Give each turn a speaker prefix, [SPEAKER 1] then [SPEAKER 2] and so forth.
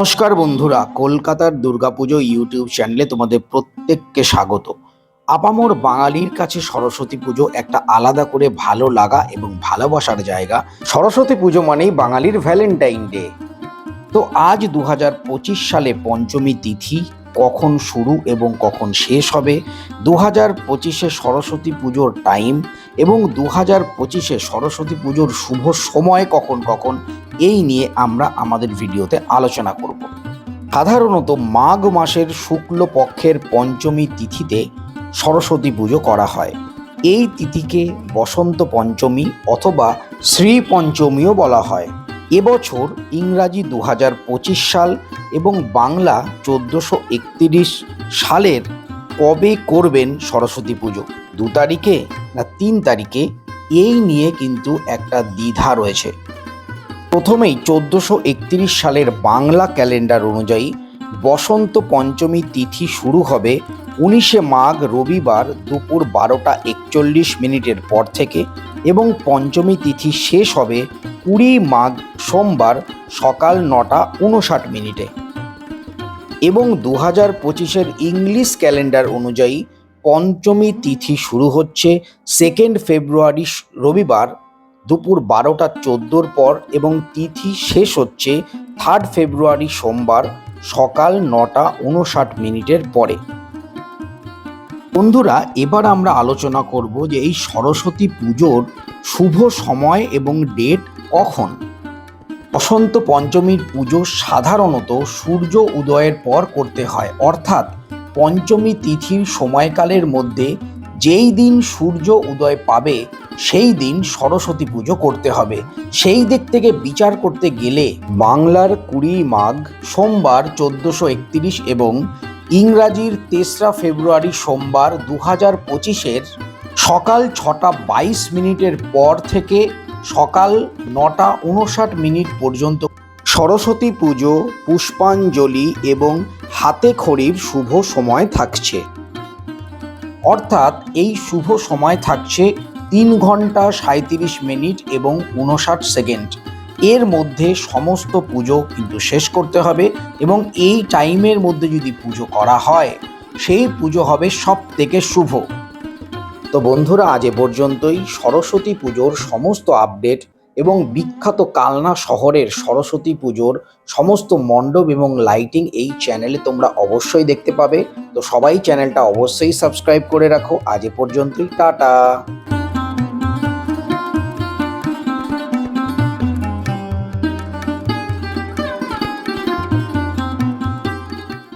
[SPEAKER 1] নমস্কার বন্ধুরা, কলকাতার দুর্গাপুজো ইউটিউব চ্যানেলে তোমাদের প্রত্যেককে স্বাগত। আপামোর বাঙালির কাছে সরস্বতী পুজো একটা আলাদা করে ভালো লাগা এবং ভালোবাসার জায়গা। সরস্বতী পুজো মানেই বাঙালির ভ্যালেন্টাইন ডে তো আজ দু সালে পঞ্চমী তিথি কখন শুরু এবং কখন শেষ হবে? দু হাজার পঁচিশে সরস্বতী পুজোর টাইম এবং দু হাজার পঁচিশে সরস্বতী পুজোর শুভ সময় কখন কখন, এই নিয়ে আমরা আমাদের ভিডিওতে আলোচনা করব। সাধারণত মাঘ মাসের শুক্ল পক্ষের পঞ্চমী তিথিতে সরস্বতী পুজো করা হয়। এই তিথিকে বসন্ত পঞ্চমী অথবা শ্রী পঞ্চমীও বলা হয়। এবছর ইংরাজি দু হাজার পঁচিশ সাল এবং বাংলা চোদ্দোশো একত্রিশ সালের কবে করবেন সরস্বতী পুজো? দু তারিখে? না, তিন তারিখে এই নিয়ে কিন্তু একটা দ্বিধা রয়েছে। প্রথমেই চোদ্দোশো সালের বাংলা ক্যালেন্ডার অনুযায়ী বসন্ত পঞ্চমী তিথি শুরু হবে উনিশে মাঘ রবিবার দুপুর বারোটা একচল্লিশ মিনিটের পর থেকে এবং পঞ্চমী তিথি শেষ হবে কুড়ি মাঘ সোমবার সকাল নটা উনষাট মিনিটে। এবং দু হাজার পঁচিশের ইংলিশ ক্যালেন্ডার অনুযায়ী পঞ্চমী তিথি শুরু হচ্ছে সেকেন্ড ফেব্রুয়ারি রবিবার দুপুর বারোটা চোদ্দোর পর এবং তিথি শেষ হচ্ছে থার্ড ফেব্রুয়ারি সোমবার সকাল নটা উনষাট মিনিটের পরে। বন্ধুরা, এবার আমরা আলোচনা করব যে এই সরস্বতী পুজোর শুভ সময় এবং ডেট কখন? বসন্ত পঞ্চমীর পুজো সাধারণত সূর্য উদয়ের পর করতে হয়, অর্থাৎ পঞ্চমী তিথির সময়কালের মধ্যে যেই দিন সূর্য উদয় পাবে, সেই দিন সরস্বতী পুজো করতে হবে। সেই দিক থেকে বিচার করতে গেলে বাংলার কুড়ি মাঘ, সোমবার চোদ্দোশো একত্রিশ এবং ইংরাজির তেসরা ফেব্রুয়ারি সোমবার দু হাজার পঁচিশের সকাল ছটা বাইশ মিনিটের পর থেকে সকাল নটা উনষাট মিনিট পর্যন্ত সরস্বতী পুজো, পুষ্পাঞ্জলি এবং হাতে খড়ির শুভ সময় থাকছে। অর্থাৎ এই শুভ সময় থাকছে তিন ঘণ্টা সাঁত্রিশ মিনিট এবং উনষাট সেকেন্ড। এর মধ্যে সমস্ত পুজো কিন্তু শেষ করতে হবে এবং এই টাইমের মধ্যে যদি পুজো করা হয়, সেই পুজো হবে সব থেকে শুভ। তো বন্ধুরা, আজ এ পর্যন্তই। সরস্বতী পুজোর সমস্ত আপডেট এবং বিখ্যাত কালনা শহরের সরস্বতী পুজোর সমস্ত মণ্ডপ এবং লাইটিং এই চ্যানেলে তোমরা অবশ্যই দেখতে পাবে। তো সবাই চ্যানেলটা অবশ্যই সাবস্ক্রাইব করে রাখো। আজ এ পর্যন্তই। টাটা।